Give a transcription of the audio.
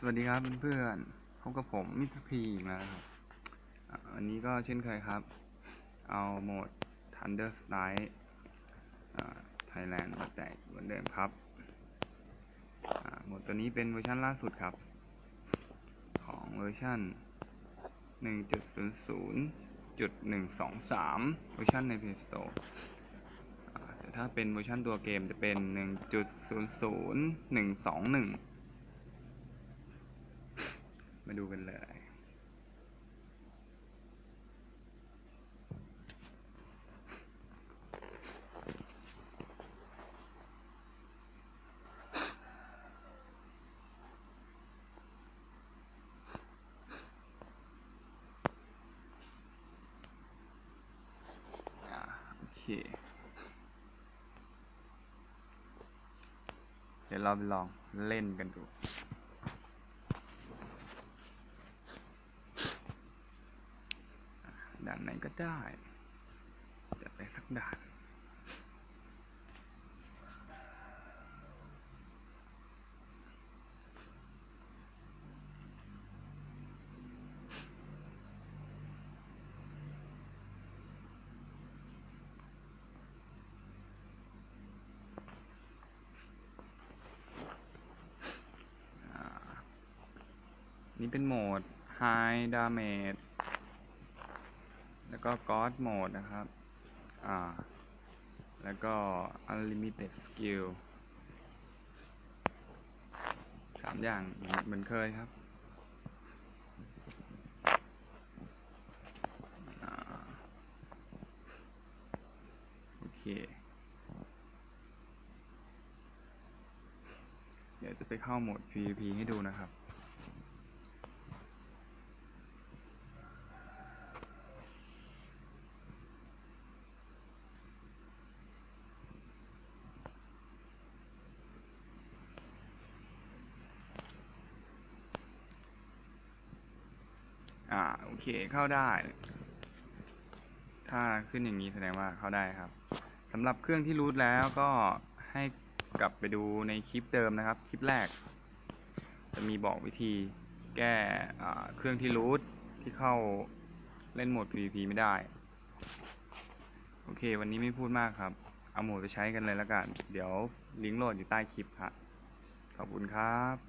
สวัสดีครับเพื่อนๆพบกับผมมิสพีอีกแล้วนะครับอันนี้ก็เช่นเคยครับ เอาโหมด Thunder Strike อ่า Thailand มาแตกเหมือนเดิมครับโหมดตัวนี้เป็นเวอร์ชันล่าสุดครับ ของเวอร์ชัน1.00.123 เวอร์ชันใน Play Store อ่แต่ถ้าเป็นเวอร์ชันตัวเกมจะเป็น 1.00121 มาดูกันเลยโอเคเดี๋ยวเราไปลองเล่นกันดู ด่านไหนก็ได้จะไปสักด่าน นี่เป็นโหมด High Damage แล้วก็ God Mode นะครับ อ่า แล้วก็ Unlimited Skill สามอย่างเหมือนเคยครับอโอเค เดี๋ยวจะไปเข้าโหมด PVP ให้ดูนะครับ อ่าโอเคเข้าได้ ถ้าขึ้นอย่างนี้แสดงว่าเข้าได้ครับสำหรับเครื่องที่รูทแล้วก็ให้กลับไปดูในคลิปเดิมนะครับ คลิปแรก จะมีบอกวิธีแก้อ่เครื่องที่รูทที่เข้าเล่นโหมด PVP ไม่ได้ โอเค วันนี้ไม่พูดมากครับ เอาโหมดไปใช้กันเลยแล้วกัน เดี๋ยวลิงก์โหลดอยู่ใต้คลิปครับขอบคุณครับ